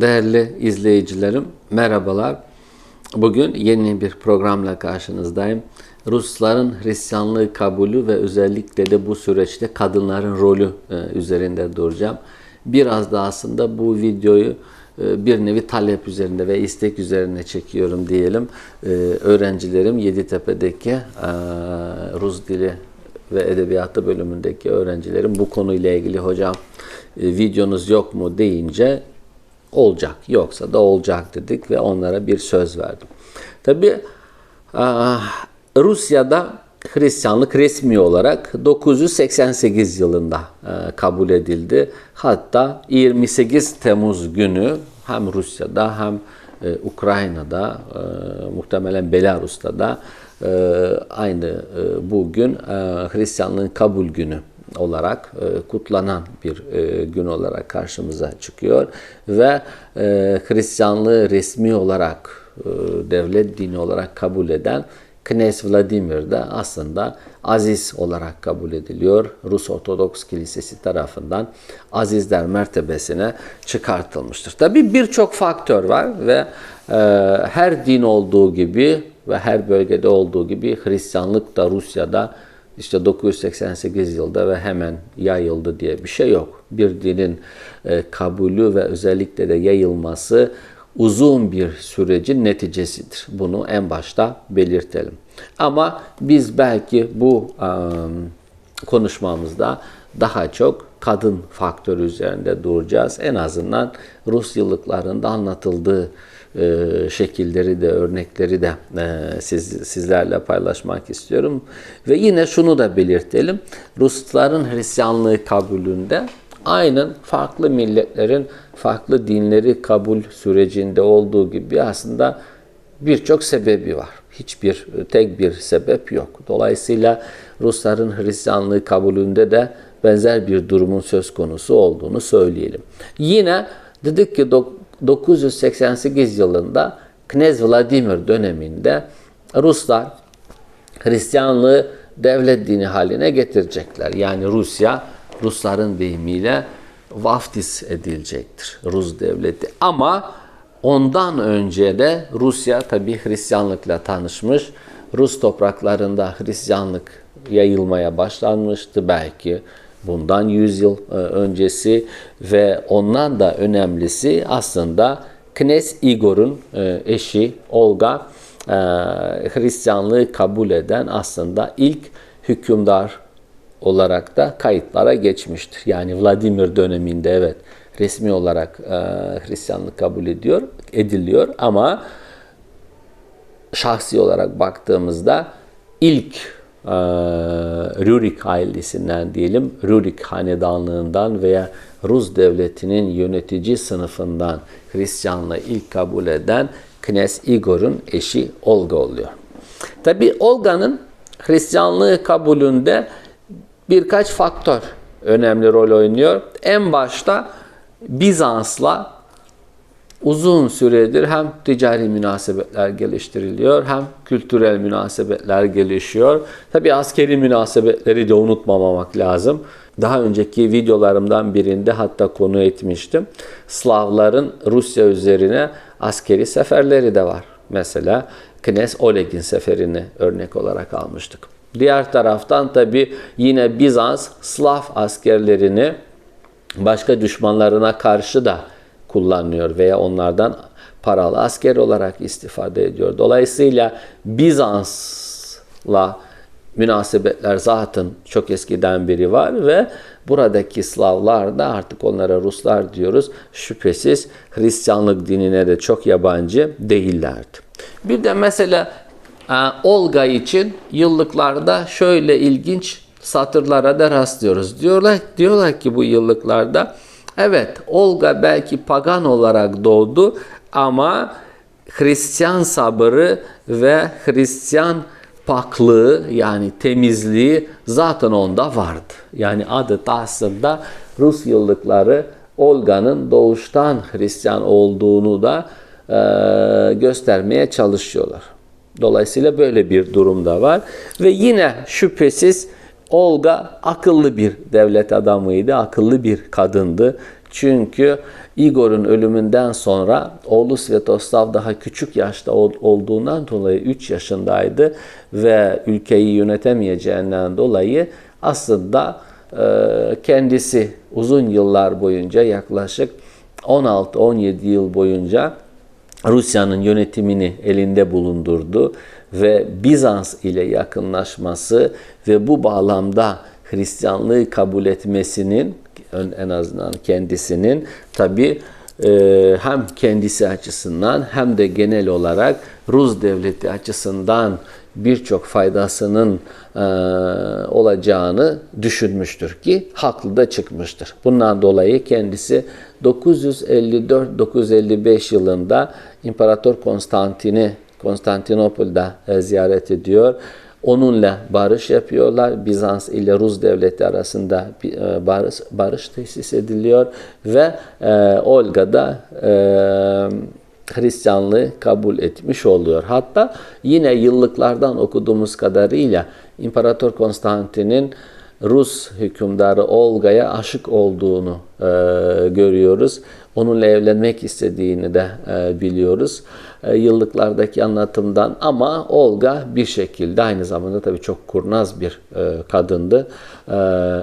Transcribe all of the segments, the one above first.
Değerli izleyicilerim, merhabalar. Bugün yeni bir programla karşınızdayım. Rusların Hristiyanlığı kabulü ve özellikle de bu süreçte kadınların rolü e, üzerinde duracağım. Biraz da aslında bu videoyu e, bir nevi talep üzerinde ve istek üzerine çekiyorum diyelim. E, Öğrencilerim Yeditepe'deki Rus dili ve edebiyatı bölümündeki öğrencilerim bu konuyla ilgili hocam videonuz yok mu deyince olacak. Yoksa da olacak dedik ve onlara bir söz verdim. Tabi Rusya'da Hristiyanlık resmi olarak 988 yılında e, kabul edildi. Hatta 28 Temmuz günü hem Rusya'da hem e, Ukrayna'da e, muhtemelen Belarus'ta da aynı bugün Hristiyanlığın kabul günü olarak e, kutlanan bir e, gün olarak karşımıza çıkıyor ve e, Hristiyanlığı resmi olarak e, devlet dini olarak kabul eden Knes Vladimir de aslında aziz olarak kabul ediliyor. Rus Ortodoks Kilisesi tarafından azizler mertebesine çıkartılmıştır. Tabi birçok faktör var ve e, her din olduğu gibi ve her bölgede olduğu gibi Hristiyanlık da Rusya'da işte 988 yılda ve hemen yayıldı diye bir şey yok. Bir dinin e, kabulü ve özellikle de yayılması uzun bir sürecin neticesidir. Bunu en başta belirtelim. Ama biz belki bu konuşmamızda daha çok kadın faktörü üzerinde duracağız. En azından Rus yıllıklarında anlatıldığı şekilleri de örnekleri de e, siz, sizlerle paylaşmak istiyorum. Ve yine şunu da belirtelim. Rusların Hristiyanlığı kabulünde aynen farklı milletlerin farklı dinleri kabul sürecinde olduğu gibi aslında birçok sebebi var. Hiçbir tek bir sebep yok. Dolayısıyla Rusların Hristiyanlığı kabulünde de benzer bir durumun söz konusu olduğunu söyleyelim. Yine dedik ki 988 yılında Knez Vladimir döneminde Ruslar Hristiyanlığı devlet dini haline getirecekler. Yani Rusya Rusların deyimiyle vaftiz edilecektir Rus devleti. Ama ondan önce de Rusya tabi Hristiyanlıkla tanışmış. Rus topraklarında Hristiyanlık yayılmaya başlanmıştı belki bundan 100 yıl e, öncesi ve ondan da önemlisi aslında Knes Igor'un e, eşi Olga e, Hristiyanlığı kabul eden aslında ilk hükümdar olarak da kayıtlara geçmiştir. Yani Vladimir döneminde evet resmi olarak Hristiyanlık kabul ediyor, ediliyor ama şahsi olarak baktığımızda ilk Rurik ailesinden diyelim, Rurik hanedanlığından veya Rus devletinin yönetici sınıfından Hristiyanlığı ilk kabul eden Knes Igor'un eşi Olga oluyor. Tabi Olga'nın Hristiyanlığı kabulünde birkaç faktör önemli rol oynuyor. En başta Bizans'la uzun süredir hem ticari münasebetler geliştiriliyor hem kültürel münasebetler gelişiyor. Tabi askeri münasebetleri de unutmamak lazım. Daha önceki videolarımdan birinde hatta konu etmiştim. Slavların Rusya üzerine askeri seferleri de var. Mesela Knes Oleg'in seferini örnek olarak almıştık. Diğer taraftan tabi yine Bizans Slav askerlerini başka düşmanlarına karşı da kullanıyor veya onlardan paralı asker olarak istifade ediyor. Dolayısıyla Bizans'la münasebetler zaten çok eskiden beri var ve buradaki Slavlar da artık onlara Ruslar diyoruz. Şüphesiz Hristiyanlık dinine de çok yabancı değillerdi. Bir de mesela e, Olga için yıllıklarda şöyle ilginç satırlara da rastlıyoruz. Diyorlar, diyorlar ki bu yıllıklarda Evet, Olga belki pagan olarak doğdu ama Hristiyan sabırı ve Hristiyan paklığı yani temizliği zaten onda vardı. Yani adı da aslında Rus yıllıkları Olga'nın doğuştan Hristiyan olduğunu da e, göstermeye çalışıyorlar. Dolayısıyla böyle bir durum da var. Ve yine şüphesiz Olga akıllı bir devlet adamıydı, akıllı bir kadındı. Çünkü Igor'un ölümünden sonra oğlu Svetoslav daha küçük yaşta olduğundan dolayı 3 yaşındaydı ve ülkeyi yönetemeyeceğinden dolayı aslında e, kendisi uzun yıllar boyunca yaklaşık 16-17 yıl boyunca Rusya'nın yönetimini elinde bulundurdu ve Bizans ile yakınlaşması ve bu bağlamda Hristiyanlığı kabul etmesinin en azından kendisinin tabi e, hem kendisi açısından hem de genel olarak Rus devleti açısından birçok faydasının e, olacağını düşünmüştür ki haklı da çıkmıştır. Bundan dolayı kendisi 954-955 yılında İmparator Konstantin'i Konstantinopol'da e, ziyaret ediyor. Onunla barış yapıyorlar. Bizans ile Rus devleti arasında e, barış, barış tesis ediliyor ve e, Olga da e, Hristiyanlığı kabul etmiş oluyor. Hatta yine yıllıklardan okuduğumuz kadarıyla İmparator Konstantin'in Rus hükümdarı Olga'ya aşık olduğunu e, görüyoruz. Onunla evlenmek istediğini de e, biliyoruz yıllıklardaki anlatımdan. Ama Olga bir şekilde aynı zamanda tabii çok kurnaz bir e, kadındı. E,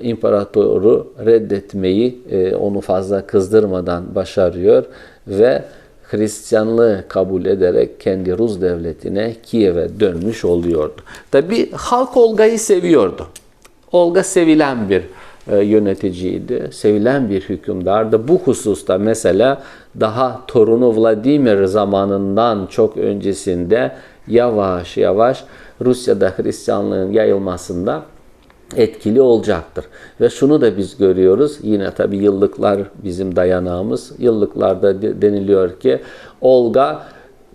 imparatoru reddetmeyi e, onu fazla kızdırmadan başarıyor ve Hristiyanlığı kabul ederek kendi Rus devletine Kiev'e dönmüş oluyordu. Tabi halk Olga'yı seviyordu. Olga sevilen bir e, yöneticiydi, sevilen bir hükümdardı. Bu hususta mesela daha torunu Vladimir zamanından çok öncesinde yavaş yavaş Rusya'da Hristiyanlığın yayılmasında etkili olacaktır. Ve şunu da biz görüyoruz. Yine tabi yıllıklar bizim dayanağımız. Yıllıklarda deniliyor ki Olga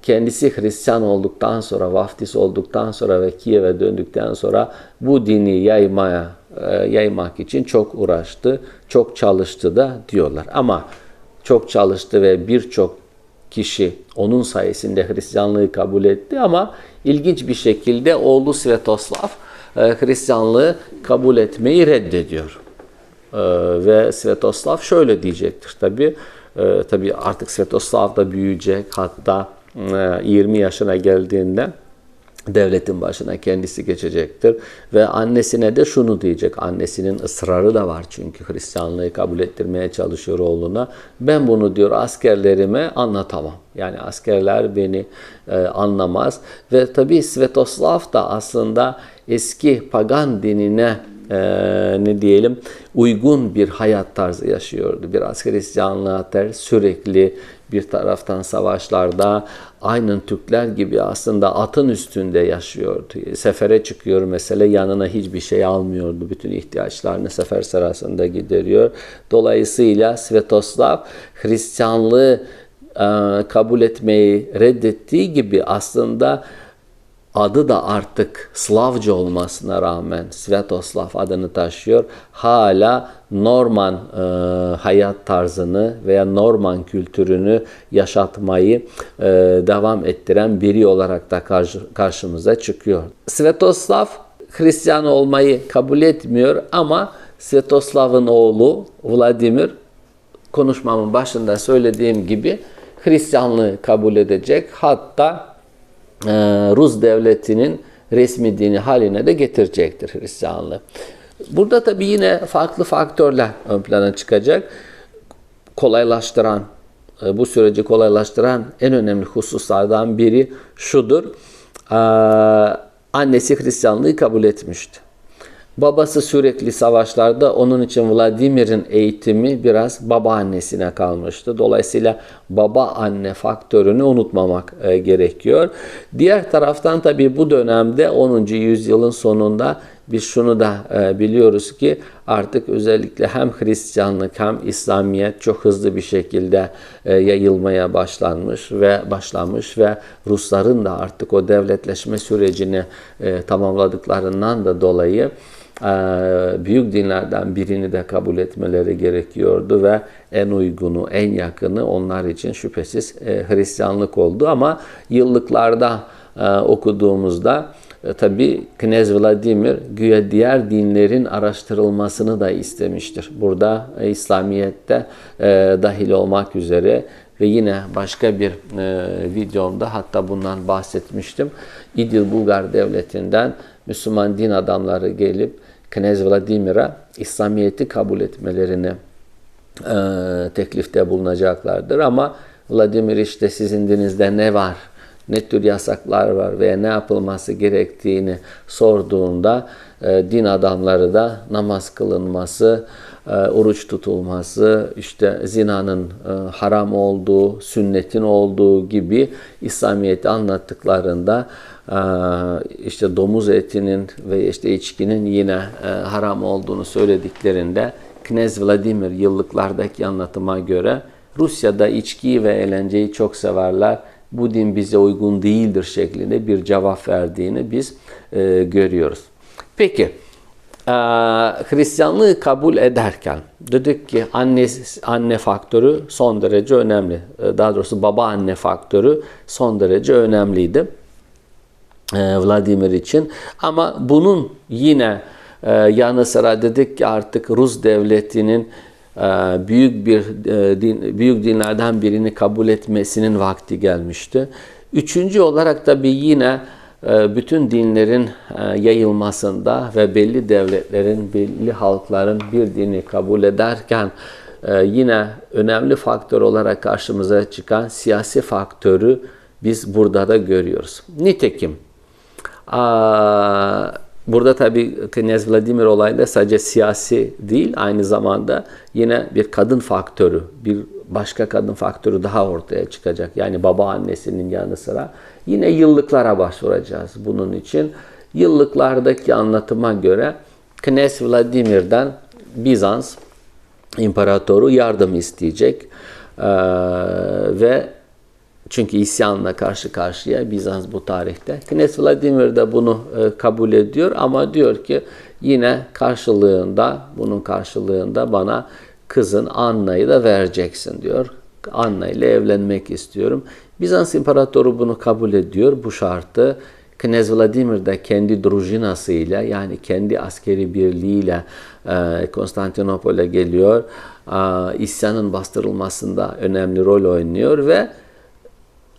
kendisi Hristiyan olduktan sonra, vaftiz olduktan sonra ve Kiev'e döndükten sonra bu dini yaymaya e, yaymak için çok uğraştı, çok çalıştı da diyorlar. Ama çok çalıştı ve birçok kişi onun sayesinde Hristiyanlığı kabul etti ama ilginç bir şekilde oğlu Svetoslav e, Hristiyanlığı kabul etmeyi reddediyor. E, ve Svetoslav şöyle diyecektir tabi. E, tabi artık Svetoslav da büyüyecek hatta 20 yaşına geldiğinde devletin başına kendisi geçecektir. Ve annesine de şunu diyecek. Annesinin ısrarı da var çünkü Hristiyanlığı kabul ettirmeye çalışıyor oğluna. Ben bunu diyor askerlerime anlatamam. Yani askerler beni e, anlamaz. Ve tabi Svetoslav da aslında eski pagan dinine e, ne diyelim uygun bir hayat tarzı yaşıyordu. Biraz Hristiyanlığa ters sürekli bir taraftan savaşlarda aynen Türkler gibi aslında atın üstünde yaşıyordu. Sefere çıkıyor mesela yanına hiçbir şey almıyordu. Bütün ihtiyaçlarını sefer sırasında gideriyor. Dolayısıyla Svetoslav Hristiyanlığı e, kabul etmeyi reddettiği gibi aslında adı da artık Slavca olmasına rağmen Svetoslav adını taşıyor. Hala Norman e, hayat tarzını veya Norman kültürünü yaşatmayı e, devam ettiren biri olarak da karşı, karşımıza çıkıyor. Svetoslav Hristiyan olmayı kabul etmiyor ama Svetoslav'ın oğlu Vladimir konuşmamın başında söylediğim gibi Hristiyanlığı kabul edecek. Hatta Rus devletinin resmi dini haline de getirecektir Hristiyanlığı. Burada tabii yine farklı faktörler ön plana çıkacak. Kolaylaştıran, e, bu süreci kolaylaştıran en önemli hususlardan biri şudur. E, annesi Hristiyanlığı kabul etmişti. Babası sürekli savaşlarda onun için Vladimir'in eğitimi biraz babaannesine kalmıştı. Dolayısıyla baba anne faktörünü unutmamak e, gerekiyor. Diğer taraftan tabii bu dönemde 10. yüzyılın sonunda biz şunu da e, biliyoruz ki artık özellikle hem Hristiyanlık hem İslamiyet çok hızlı bir şekilde e, yayılmaya başlanmış ve başlamış ve Rusların da artık o devletleşme sürecini e, tamamladıklarından da dolayı büyük dinlerden birini de kabul etmeleri gerekiyordu ve en uygunu, en yakını onlar için şüphesiz e, Hristiyanlık oldu ama yıllıklarda e, okuduğumuzda e, tabi Knez Vladimir güya diğer dinlerin araştırılmasını da istemiştir. Burada İslamiyet'te dahil olmak üzere ve yine başka bir e, videomda hatta bundan bahsetmiştim. İdil Bulgar Devleti'nden Müslüman din adamları gelip Knez Vladimir'e İslamiyet'i kabul etmelerini e, teklifte bulunacaklardır. Ama Vladimir işte sizin dininizde ne var, ne tür yasaklar var veya ne yapılması gerektiğini sorduğunda e, din adamları da namaz kılınması, e, oruç tutulması, işte zinanın e, haram olduğu, sünnetin olduğu gibi İslamiyet'i anlattıklarında işte domuz etinin ve işte içkinin yine e, haram olduğunu söylediklerinde Knez Vladimir yıllıklardaki anlatıma göre Rusya'da içkiyi ve eğlenceyi çok severler. Bu din bize uygun değildir şeklinde bir cevap verdiğini biz e, görüyoruz. Peki, e, Hristiyanlığı kabul ederken dedik ki anne anne faktörü son derece önemli. Daha doğrusu baba anne faktörü son derece önemliydi. E, Vladimir için. Ama bunun yine ee, yanı sıra dedik ki artık Rus devletinin e, büyük bir e, din, büyük dinlerden birini kabul etmesinin vakti gelmişti. Üçüncü olarak tabi yine e, bütün dinlerin yayılmasında ve belli devletlerin, belli halkların bir dini kabul ederken yine önemli faktör olarak karşımıza çıkan siyasi faktörü biz burada da görüyoruz. Nitekim Burada tabi Knyaz Vladimir olayında sadece siyasi değil, aynı zamanda yine bir kadın faktörü, bir başka kadın faktörü daha ortaya çıkacak. Yani baba annesinin yanı sıra yine yıllıklara başvuracağız bunun için. Yıllıklardaki anlatıma göre Knyaz Vladimir'den Bizans imparatoru yardım isteyecek ee, ve çünkü isyanla karşı karşıya Bizans bu tarihte. Knes Vladimir de bunu e, kabul ediyor ama diyor ki yine karşılığında, bunun karşılığında bana kızın Anna'yı da vereceksin diyor. Anna ile evlenmek istiyorum. Bizans imparatoru bunu kabul ediyor bu şartı. Knez Vladimir de kendi drujinasıyla yani kendi askeri birliğiyle e, Konstantinopol'e geliyor. E, isyanın bastırılmasında önemli rol oynuyor ve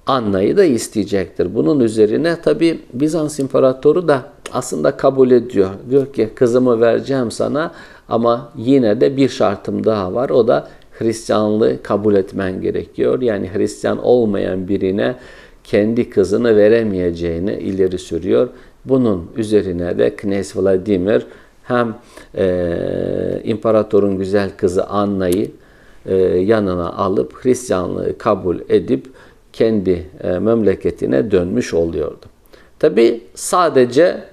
Anna'yı da isteyecektir. Bunun üzerine tabi Bizans İmparatoru da aslında kabul ediyor. Diyor ki kızımı vereceğim sana ama yine de bir şartım daha var. O da Hristiyanlığı kabul etmen gerekiyor. Yani Hristiyan olmayan birine kendi kızını veremeyeceğini ileri sürüyor. Bunun üzerine de Knes Vladimir hem e, imparatorun güzel kızı Anna'yı e, yanına alıp Hristiyanlığı kabul edip kendi e, memleketine dönmüş oluyordu. Tabi sadece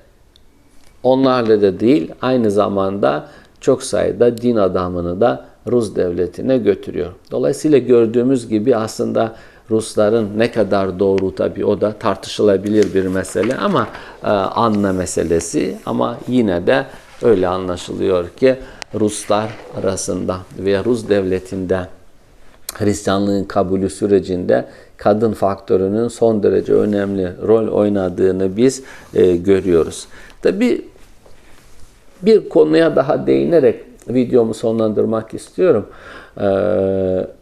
onlarla da değil aynı zamanda çok sayıda din adamını da Rus devletine götürüyor. Dolayısıyla gördüğümüz gibi aslında Rusların ne kadar doğru tabi o da tartışılabilir bir mesele ama e, anla meselesi ama yine de öyle anlaşılıyor ki Ruslar arasında veya Rus devletinde Hristiyanlığın kabulü sürecinde kadın faktörünün son derece önemli rol oynadığını biz e, görüyoruz. Tabi bir konuya daha değinerek videomu sonlandırmak istiyorum. E,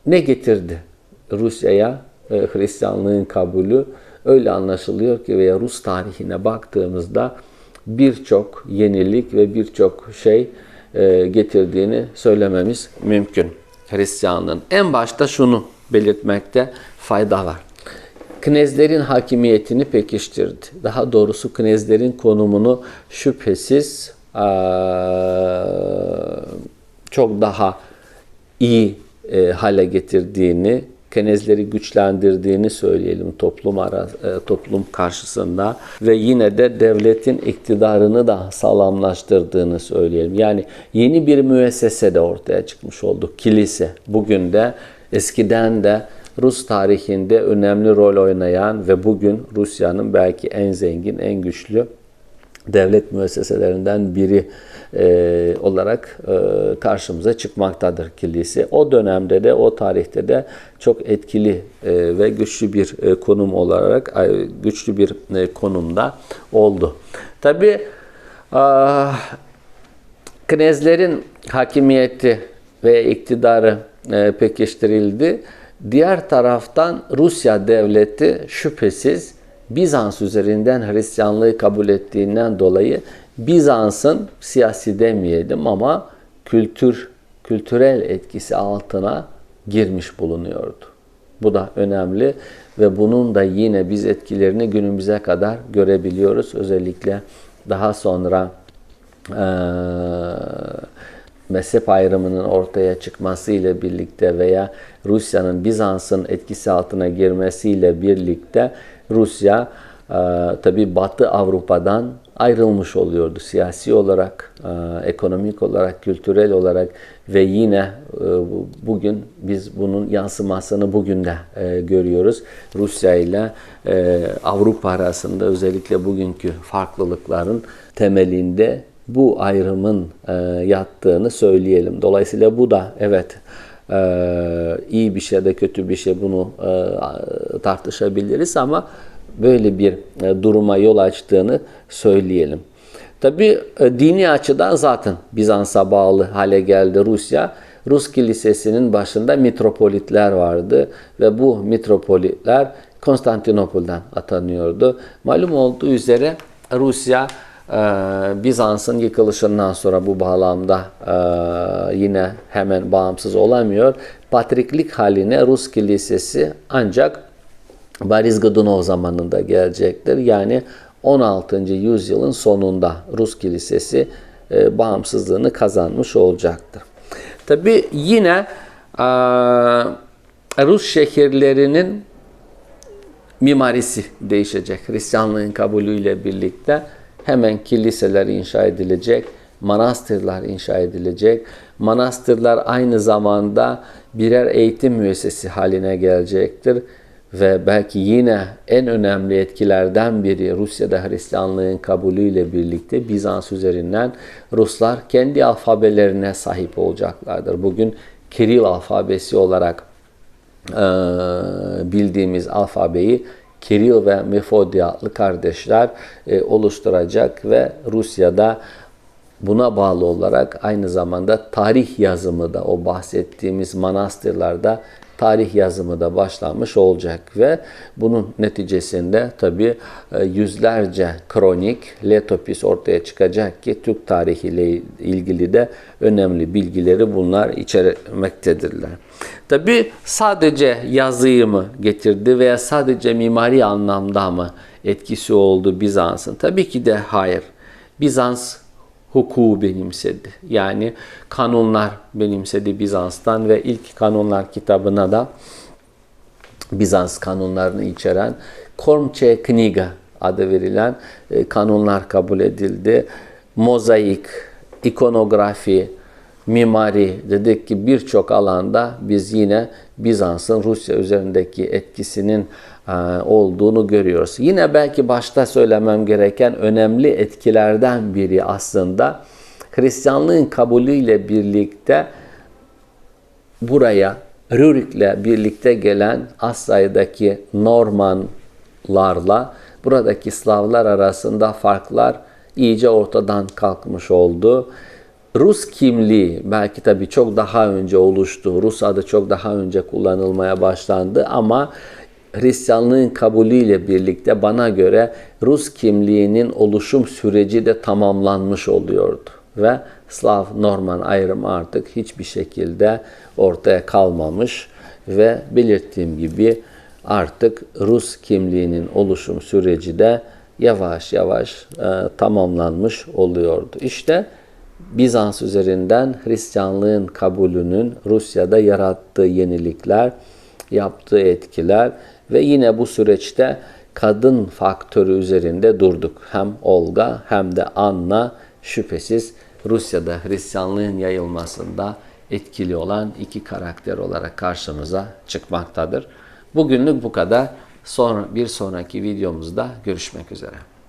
ne getirdi Rusya'ya e, Hristiyanlığın kabulü? Öyle anlaşılıyor ki veya Rus tarihine baktığımızda birçok yenilik ve birçok şey e, getirdiğini söylememiz mümkün. Hristiyanlığın en başta şunu belirtmekte fayda var. Knezlerin hakimiyetini pekiştirdi. Daha doğrusu knezlerin konumunu şüphesiz çok daha iyi e, hale getirdiğini, kenezleri güçlendirdiğini söyleyelim toplum ara, e, toplum karşısında ve yine de devletin iktidarını da sağlamlaştırdığını söyleyelim. Yani yeni bir müessese de ortaya çıkmış oldu. Kilise bugün de eskiden de Rus tarihinde önemli rol oynayan ve bugün Rusya'nın belki en zengin, en güçlü devlet müesseselerinden biri e, olarak e, karşımıza çıkmaktadır kilise. O dönemde de o tarihte de çok etkili e, ve güçlü bir e, konum olarak e, güçlü bir e, konumda oldu. Tabi knezlerin hakimiyeti ve iktidarı e, pekiştirildi. Diğer taraftan Rusya devleti şüphesiz Bizans üzerinden Hristiyanlığı kabul ettiğinden dolayı Bizans'ın siyasi demeyelim ama kültür kültürel etkisi altına girmiş bulunuyordu. Bu da önemli ve bunun da yine biz etkilerini günümüze kadar görebiliyoruz. Özellikle daha sonra e, mezhep ayrımının ortaya çıkmasıyla birlikte veya Rusya'nın Bizans'ın etkisi altına girmesiyle birlikte Rusya e, tabi Batı Avrupa'dan ayrılmış oluyordu siyasi olarak, e, ekonomik olarak, kültürel olarak ve yine e, bugün biz bunun yansımasını bugün de e, görüyoruz. Rusya ile Avrupa arasında özellikle bugünkü farklılıkların temelinde bu ayrımın yattığını söyleyelim. Dolayısıyla bu da evet iyi bir şey de kötü bir şey bunu tartışabiliriz ama böyle bir e, duruma yol açtığını söyleyelim. Tabi e, dini açıdan zaten Bizans'a bağlı hale geldi Rusya. Rus kilisesinin başında mitropolitler vardı ve bu mitropolitler Konstantinopol'dan atanıyordu. Malum olduğu üzere Rusya e, Bizans'ın yıkılışından sonra bu bağlamda yine hemen bağımsız olamıyor. Patriklik haline Rus kilisesi ancak Boris Godunov zamanında gelecektir. Yani 16. yüzyılın sonunda Rus kilisesi e, bağımsızlığını kazanmış olacaktır. Tabi yine e, Rus şehirlerinin mimarisi değişecek. Hristiyanlığın kabulüyle birlikte hemen kiliseler inşa edilecek, manastırlar inşa edilecek. Manastırlar aynı zamanda birer eğitim müessesi haline gelecektir ve belki yine en önemli etkilerden biri Rusya'da Hristiyanlığın kabulüyle birlikte Bizans üzerinden Ruslar kendi alfabelerine sahip olacaklardır. Bugün Kiril alfabesi olarak e, bildiğimiz alfabeyi Kiril ve Mefodi adlı kardeşler e, oluşturacak ve Rusya'da buna bağlı olarak aynı zamanda tarih yazımı da o bahsettiğimiz manastırlarda tarih yazımı da başlanmış olacak ve bunun neticesinde tabi e, yüzlerce kronik, letopis ortaya çıkacak ki Türk tarihiyle ilgili de önemli bilgileri bunlar içermektedirler. Tabi sadece yazıyı mı getirdi veya sadece mimari anlamda mı etkisi oldu Bizans'ın? Tabii ki de hayır. Bizans hukuku benimsedi. Yani kanunlar benimsedi Bizans'tan ve ilk kanunlar kitabına da Bizans kanunlarını içeren Kormçe Kniga adı verilen e, kanunlar kabul edildi. Mozaik, ikonografi, mimari dedik ki birçok alanda biz yine Bizans'ın Rusya üzerindeki etkisinin olduğunu görüyoruz. Yine belki başta söylemem gereken önemli etkilerden biri aslında Hristiyanlığın kabulüyle birlikte buraya Rürik'le birlikte gelen az Normanlarla buradaki Slavlar arasında farklar iyice ortadan kalkmış oldu. Rus kimliği belki tabii çok daha önce oluştu. Rus adı çok daha önce kullanılmaya başlandı ama Hristiyanlığın kabulüyle birlikte bana göre Rus kimliğinin oluşum süreci de tamamlanmış oluyordu. Ve Slav Norman ayrımı artık hiçbir şekilde ortaya kalmamış ve belirttiğim gibi artık Rus kimliğinin oluşum süreci de yavaş yavaş e, tamamlanmış oluyordu. İşte Bizans üzerinden Hristiyanlığın kabulünün Rusya'da yarattığı yenilikler, yaptığı etkiler ve yine bu süreçte kadın faktörü üzerinde durduk. Hem Olga hem de Anna şüphesiz Rusya'da Hristiyanlığın yayılmasında etkili olan iki karakter olarak karşımıza çıkmaktadır. Bugünlük bu kadar. Sonra bir sonraki videomuzda görüşmek üzere.